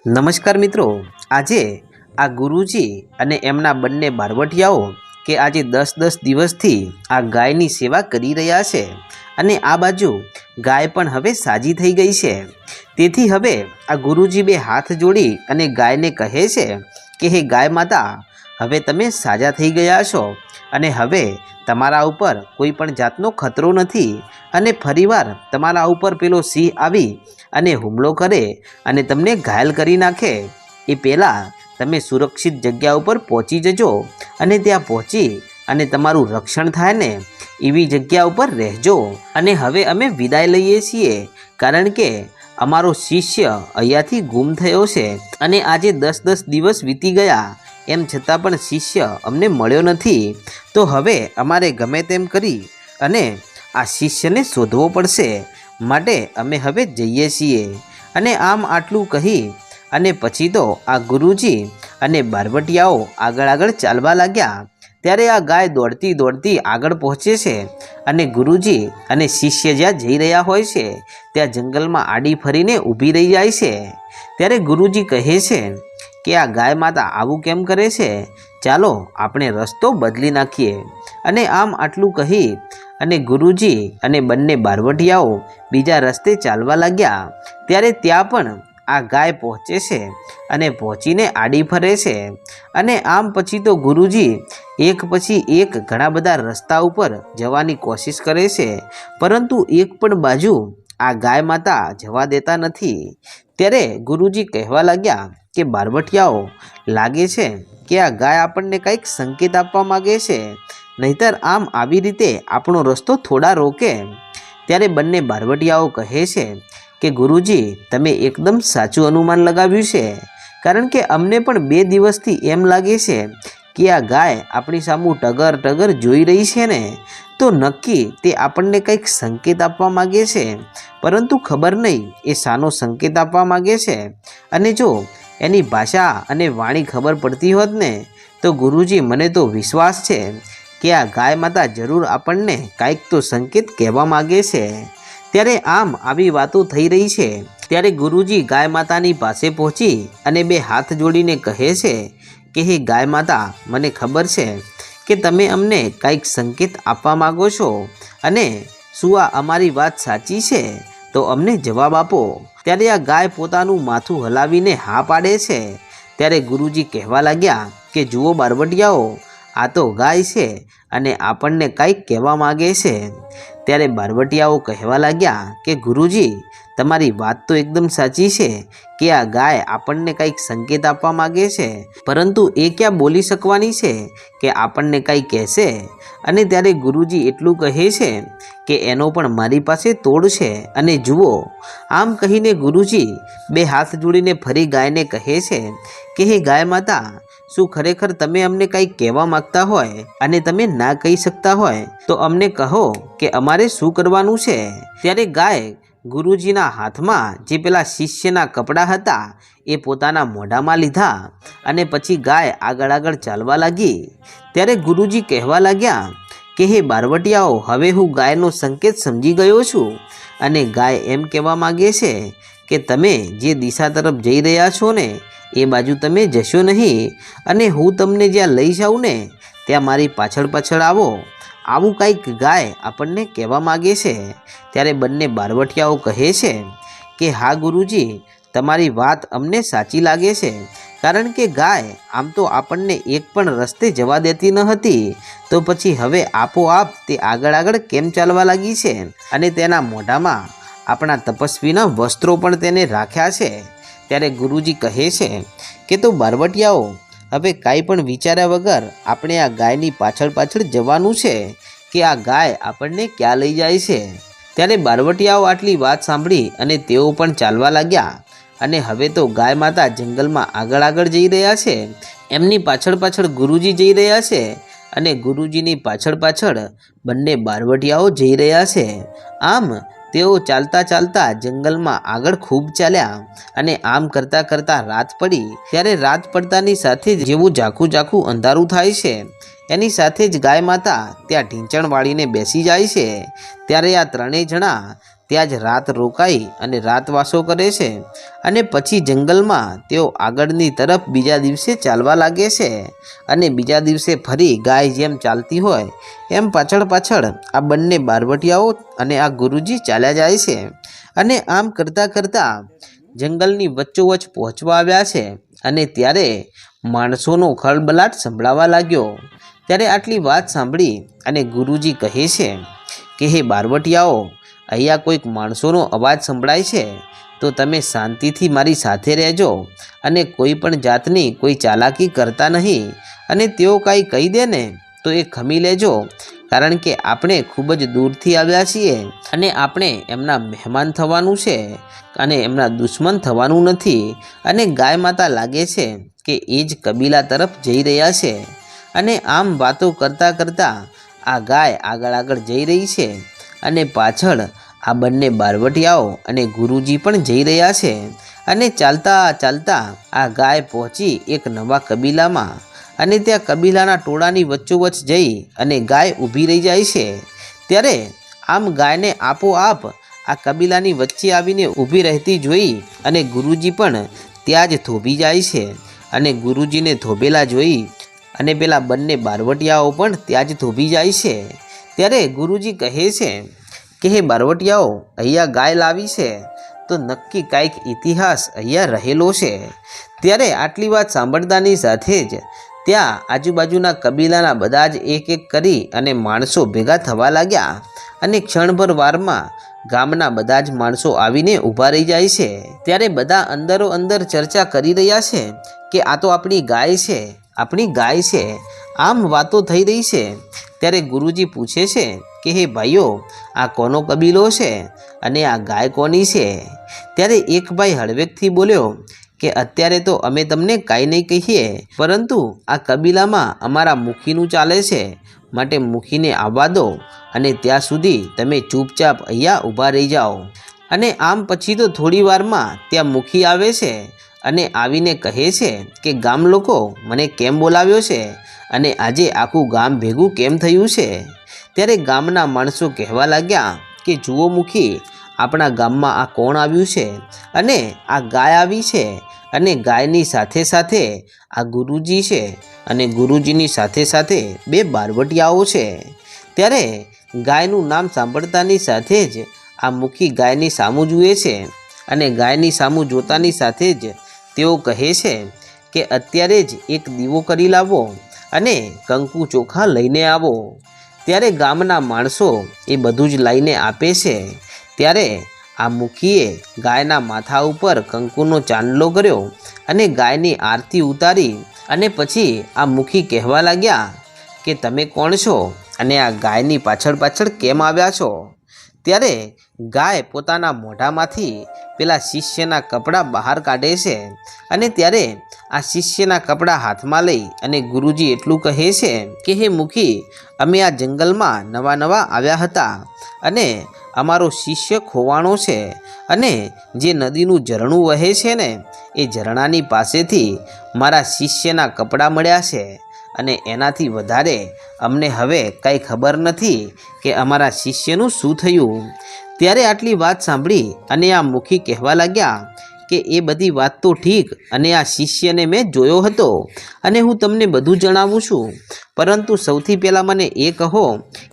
નમસ્કાર મિત્રો, આજે આ ગુરુજી અને એમના બંને બારવટિયાઓ કે આજે દસ દસ દિવસથી આ ગાયની સેવા કરી રહ્યા છે અને આ બાજુ ગાય પણ હવે સાજી થઈ ગઈ છે. તેથી હવે આ ગુરુજી બે હાથ જોડી અને ગાયને કહે છે કે, હે ગાય માતા, હવે તમે સાજા થઈ ગયા છો અને હવે તમારા ઉપર કોઈ પણ જાતનો ખતરો નથી. અને ફરીવાર તમારા ઉપર પેલો સિંહ આવી અને હુમલો કરે અને તમને ઘાયલ કરી નાખે, એ પહેલાં તમે સુરક્ષિત જગ્યા ઉપર પહોંચી જજો અને ત્યાં પહોંચી અને તમારું રક્ષણ થાય ને, એવી જગ્યા ઉપર રહેજો. અને હવે અમે વિદાય લઈએ છીએ, કારણ કે અમારો શિષ્ય અહીંયાથી ગુમ થયો છે અને આજે દસ દસ દિવસ વીતી ગયા, એમ છતાં પણ શિષ્ય અમને મળ્યો નથી. તો હવે અમારે ગમે તેમ કરી અને આ શિષ્યને શોધવો પડશે. માટે અમે હવે જઈએ છીએ. અને આમ આટલું કહી અને પછી તો આ ગુરુજી અને બારવટિયાઓ આગળ આગળ ચાલવા લાગ્યા. ત્યારે આ ગાય દોડતી દોડતી આગળ પહોંચે છે અને ગુરુજી અને શિષ્ય જ્યાં જઈ રહ્યા હોય છે, ત્યાં જંગલમાં આડી ફરીને ઊભી રહી જાય છે. ત્યારે ગુરુજી કહે છે કે આ ગાય માતા આવું કેમ કરે છે? ચાલો આપણે રસ્તો બદલી નાખીએ. અને આમ આટલું કહી અને ગુરુજી અને બંને બારવટિયાઓ બીજા રસ્તે ચાલવા લાગ્યા. ત્યારે ત્યાં પણ આ ગાય પહોંચે છે અને પહોંચીને આડી ફરે છે. અને આમ પછી તો ગુરુજી એક પછી એક ઘણા બધા રસ્તા ઉપર જવાની કોશિશ કરે છે. પરંતુ એક પણ બાજુ આ ગાય માતા જવા દેતા નથી. ત્યારે ગુરુજી કહેવા લાગ્યા કે બારવટિયાઓ લાગે છે કે આ ગાય આપણને કંઈક સંકેત આપવા માગે છે. નહીતર આમ આવી રીતે આપણો રસ્તો થોડા રોકે. ત્યારે બંને બારવટિયાઓ કહે છે કે, ગુરુજી, તમે એકદમ સાચું અનુમાન લગાવ્યું છે. કારણ કે અમને પણ બે દિવસથી એમ લાગે છે કે આ ગાય આપણી સામું ટગર ટગર જોઈ રહી છે ને. તો નક્કી તે આપણને કંઈક સંકેત આપવા માગે છે. પરંતુ ખબર નહીં, એ સાનો સંકેત આપવા માગે છે. અને જો એની ભાષા અને વાણી ખબર પડતી હોત ને, તો ગુરુજી, મને તો વિશ્વાસ છે. કે આ ગાય માતા જરૂર આપણને કાંઈક તો સંકેત કહેવા માગે છે. ત્યારે આમ આવી વાતો થઈ રહી છે. ત્યારે ગુરુજી ગાય માતાની પાસે પહોંચી અને બે હાથ જોડીને કહે છે કે, હે ગાય માતા, મને ખબર છે કે તમે અમને કંઈક સંકેત આપવા માગો છો અને શું આ અમારી વાત સાચી છે? તો અમને જવાબ આપો. ત્યારે આ ગાય પોતાનું માથું હલાવીને હા પાડે છે. ત્યારે ગુરુજી કહેવા લાગ્યા કે, જુઓ બારવટિયાઓ આ તો ગાય છે અને આપણને કંઈક કહેવા માગે છે. ત્યારે બારવટિયાઓ કહેવા લાગ્યા કે, ગુરુજી, તમારી વાત તો એકદમ સાચી છે કે આ ગાય આપણને કંઈક સંકેત આપવા માગે છે. પરંતુ એ ક્યાં બોલી શકવાની છે કે આપણને કંઈ કહેશે? અને ત્યારે ગુરુજી એટલું કહે છે કે, એનો પણ મારી પાસે તોડ છે. અને જુઓ, આમ કહીને ગુરુજી બે હાથ જોડીને ફરી ગાયને કહે છે કે, હે ગાય માતા શું ખરેખર તમે અમને કંઈક કહેવા માંગતા હોય અને તમે ના કહી શકતા હોય? તો અમને કહો કે અમારે શું કરવાનું છે? ત્યારે ગાય ગુરુજીના હાથમાં જે પેલા શિષ્યના કપડાં હતા, એ પોતાના મોઢામાં લીધા અને પછી ગાય આગળ આગળ ચાલવા લાગી. ત્યારે ગુરુજી કહેવા લાગ્યા કે, હે બારવટિયાઓ, હવે હું ગાયનો સંકેત સમજી ગયો છું. અને ગાય એમ કહેવા માગે છે કે, તમે જે દિશા તરફ જઈ રહ્યા છો ને એ બાજુ તમે જશો નહીં અને હું તમને જ્યાં લઈ જાઉં ને ત્યાં મારી પાછળ પાછળ આવો. આવું કંઈક ગાય આપણને કહેવા માગે છે. ત્યારે બંને બારવટિયાઓ કહે છે કે, હા, ગુરુજી, તમારી વાત અમને સાચી લાગે છે. કારણ કે ગાય આમ તો આપણને એક પણ રસ્તે જવા દેતી ન હતી. તો પછી હવે આપોઆપ તે આગળ આગળ કેમ ચાલવા લાગી છે? અને તેના મોઢામાં આપણા તપસ્વીના વસ્ત્રો પણ તેને રાખ્યા છે. ત્યારે ગુરુજી કહે છે કે તો બારવટિયાઓ, હવે કાંઈ પણ વિચાર્યા વગર આપણે આ ગાયની પાછળ પાછળ જવાનું છે કે આ ગાય આપણને ક્યાં લઈ જાય છે? ત્યારે બારવટિયાઓ આટલી વાત સાંભળી અને તેઓ પણ ચાલવા લાગ્યા અને હવે તો ગાય માતા જંગલમાં આગળ આગળ જઈ રહ્યા છે. એમની પાછળ પાછળ ગુરુજી જઈ રહ્યા છે અને ગુરુજીની પાછળ પાછળ બંને બારવટિયાઓ જઈ રહ્યા છે. આમ તેઓ ચાલતા ચાલતા જંગલમાં આગળ ખૂબ ચાલ્યા અને આમ કરતાં કરતાં રાત પડી. ત્યારે રાત પડતાની સાથે જ જેવું ઝાખું ઝાખું અંધારું થાય છે. એની સાથે જ ગાય માતા ત્યાં ઢીંચણ વાળીને બેસી જાય છે. ત્યારે આ ત્રણેય જણા ત્યાં જ રાત રોકાઈ અને રાતવાસો કરે છે અને પછી જંગલમાં તેઓ આગળની તરફ બીજા દિવસે ચાલવા લાગે છે અને બીજા દિવસે ફરી ગાય જેમ ચાલતી હોય, એમ પાછળ પાછળ આ બંને બારવટિયાઓ અને આ ગુરુજી ચાલ્યા જાય છે અને આમ કરતાં કરતાં જંગલની વચ્ચોવચ્ચ પહોંચવા આવ્યા છે અને ત્યારે માણસોનો ખળબલાટ સંભળાવા લાગ્યો. ત્યારે આટલી વાત સાંભળી અને ગુરુજી કહે છે કે, હે બારવટિયાઓ અહીંયા કોઈક માણસોનો અવાજ સંભળાય છે, તો તમે શાંતિથી મારી સાથે રહેજો અને કોઈ પણ જાતની કોઈ ચાલાકી કરતા નહીં. અને તેઓ કાંઈ કહી દે ને, તો એ ખમી લેજો, કારણ કે આપણે ખૂબ જ દૂરથી આવ્યા છીએ અને આપણે એમના મહેમાન થવાનું છે અને એમના દુશ્મન થવાનું નથી. અને ગાય માતા લાગે છે કે એ જ કબીલા તરફ જઈ રહ્યા છે. અને આમ વાતો કરતાં કરતાં આ ગાય આગળ આગળ જઈ રહી છે. અને પાછળ આ બંને બારવટિયાઓ અને ગુરુજી પણ જઈ રહ્યા છે. અને ચાલતા ચાલતા આ ગાય પહોંચી એક નવા કબીલામાં અને ત્યાં કબીલાના ટોળાની વચ્ચોવચ્ચ જઈ અને ગાય ઊભી રહી જાય છે. ત્યારે આમ ગાયને આપોઆપ આ કબીલાની વચ્ચે આવીને ઊભી રહેતી જોઈ અને ગુરુજી પણ ત્યાં જ થોભી જાય છે અને ગુરુજીને થોભેલા જોઈ અને પેલા બંને બારવટિયાઓ પણ ત્યાં જ થોભી જાય છે. ત્યારે ગુરુજી કહે છે કે, હે બારવટિયાઓ, અહીંયા ગાય લાવી છે, તો નક્કી કાંઈક ઇતિહાસ અહીંયા રહેલો છે. ત્યારે આટલી વાત સાંભળતાની સાથે જ ત્યાં આજુબાજુના કબીલાના બધા જ એક એક કરી અને માણસો ભેગા થવા લાગ્યા અને ક્ષણભર વારમાં ગામના બધા જ માણસો આવીને ઊભા રહી જાય છે. ત્યારે બધા અંદરો અંદર ચર્ચા કરી રહ્યા છે કે, આ તો આપણી ગાય છે, આપણી ગાય છે. આમ વાતો થઈ રહી છે, ત્યારે ગુરુજી પૂછે છે કે, હે ભાઈઓ, આ કોનો કબીલો છે અને આ ગાય કોની છે? ત્યારે એક ભાઈ હળવેકથી બોલ્યો કે, અત્યારે તો અમે તમને કાંઈ નહીં કહીએ, પરંતુ આ કબીલામાં અમારા મુખીનું ચાલે છે. માટે મુખીને આવવા દો અને ત્યાં સુધી તમે ચૂપચાપ અહીંયા ઊભા રહી જાઓ. અને આમ પછી તો થોડી વારમાં ત્યાં મુખી આવે છે અને આવીને કહે છે કે, ગામ લોકો, મને કેમ બોલાવ્યો છે? અને આજે આખું ગામ ભેગું કેમ થયું છે? ત્યારે ગામના માણસો કહેવા લાગ્યા કે, જુઓ મુખી, આપણા ગામમાં આ કોણ આવ્યું છે? અને આ ગાય આવી છે? અને ગાયની સાથે સાથે આ ગુરુજી છે? અને ગુરુજીની સાથે સાથે બે બારવટિયાઓ છે? ત્યારે ગાયનું નામ સાંભળતાની સાથે જ આ મુખી ગાયની સામું જુએ છે અને ગાયની સામું જોતાની સાથે જ તેઓ કહે છે કે, અત્યારે જ એક દીવો કરી લાવો. અને કંકુ ચોખા લઈને આવો. ત્યારે ગામના માણસો એ બધું જ લઈને આપે છે. ત્યારે આ મુખીએ ગાયના માથા ઉપર કંકુનો ચાંદલો કર્યો અને ગાયની આરતી ઉતારી અને પછી આ મુખી કહેવા લાગ્યા કે તમે કોણ છો અને આ ગાયની પાછળ પાછળ કેમ આવ્યા છો? ત્યારે ગાય પોતાના મોઢામાંથી પેલા શિષ્યના કપડાં બહાર કાઢે છે અને ત્યારે આ શિષ્યના કપડાં હાથમાં લઈ અને ગુરુજી એટલું કહે છે કે, હે મુખી, અમે આ જંગલમાં નવા નવા આવ્યા હતા અને અમારો શિષ્ય ખોવાણો છે અને જે નદીનું ઝરણું વહે છે ને, એ ઝરણાની પાસેથી મારા શિષ્યના કપડાં મળ્યા છે. અને એનાથી વધારે અમને હવે કાંઈ ખબર નથી કે અમારા શિષ્યનું શું થયું. ત્યારે આટલી વાત સાંભળી અને આ મુખી કહેવા લાગ્યા કે એ બધી વાત તો ઠીક અને આ શિષ્યને મેં જોયો હતો અને હું તમને બધું જણાવું છું. પરંતુ સૌથી પહેલાં મને એ કહો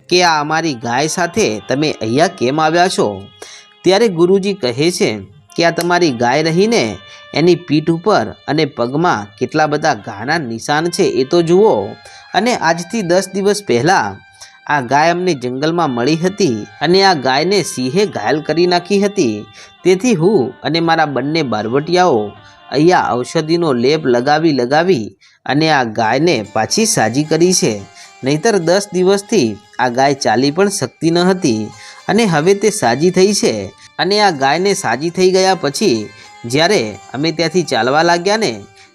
કે આ અમારી ગાય સાથે તમે અહીંયા કેમ આવ્યા છો? ત્યારે ગુરુજી કહે છે કે આ તમારી ગાય રહીને એની પીઠ ઉપર અને પગમાં કેટલા બધા ઘાના નિશાન છે એ તો જુઓ. અને આજથી દસ દિવસ પહેલાં આ ગાય અમને જંગલમાં મળી હતી અને આ ગાયને સિંહે ઘાયલ કરી નાખી હતી. તેથી હું અને મારા બંને બારવટિયાઓ અહીંયા ઔષધિનો લેપ લગાવી લગાવી અને આ ગાયને પાછી સાજી કરી છે. નહીતર દસ દિવસથી આ ગાય ચાલી પણ શકતી ન હતી અને હવે તે સાજી થઈ છે. અને આ ગાયને સાજી થઈ ગયા પછી જ્યારે અમે ત્યાંથી ચાલવા લાગ્યા ને,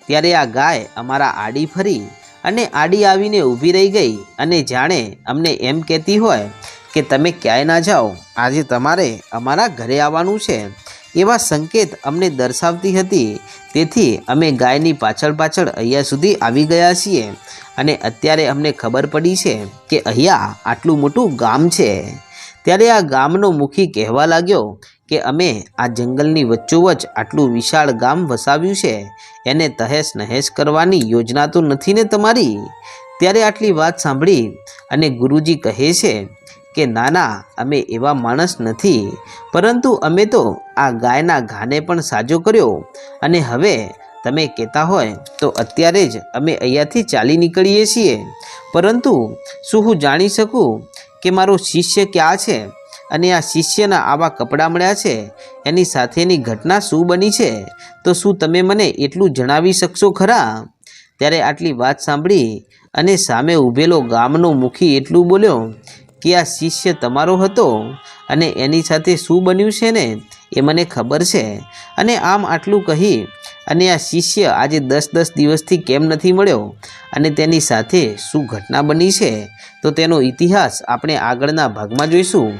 ત્યારે આ ગાય અમારા આડી ફરી અને આડી આવીને ઊભી રહી ગઈ અને જાણે અમને એમ કહેતી હોય કે તમે ક્યાંય ના જાઓ, આજે તમારે અમારા ઘરે આવવાનું છે. એવા સંકેત અમને દર્શાવતી હતી. તેથી અમે ગાયની પાછળ પાછળ અહીંયા સુધી આવી ગયા છીએ અને અત્યારે અમને ખબર પડી છે કે અહીંયા આટલું મોટું ગામ છે. ત્યારે આ ગામનો મુખી કહેવા લાગ્યો કે અમે આ જંગલની વચ્ચોવચ આટલું વિશાળ ગામ વસાવ્યું છે, એને તહેશ નહેશ કરવાની યોજના તો નથી ને તમારી? ત્યારે આટલી વાત સાંભળી અને ગુરુજી કહે છે કે ના ના અમે એવા માણસ નથી, પરંતુ અમે તો આ ગાયના ઘાને પણ સાજો કર્યો. અને હવે તમે કહેતા હોય તો અત્યારે જ અમે અહીંયાથી ચાલી નીકળીએ છીએ. પરંતુ શું હું જાણી શકું કે મારો શિષ્ય ક્યાં છે? અને આ શિષ્યના આવા કપડાં મળ્યા છે, એની સાથેની ઘટના શું બની છે? તો શું તમે મને એટલું જણાવી શકશો ખરા? ત્યારે આટલી વાત સાંભળી અને સામે ઊભેલો ગામનો મુખી એટલું બોલ્યો, કે આ શિષ્ય તમારો હતો? અને એની સાથે શું બન્યું છે ને? એ મને ખબર છે. અને આમ આટલું કહી અને આ શિષ્ય આજે દસ દસ દિવસથી કેમ નથી મળ્યો? અને તેની સાથે શું ઘટના બની છે? તો તેનો ઇતિહાસ આપણે આગળના ભાગમાં જોઈશું.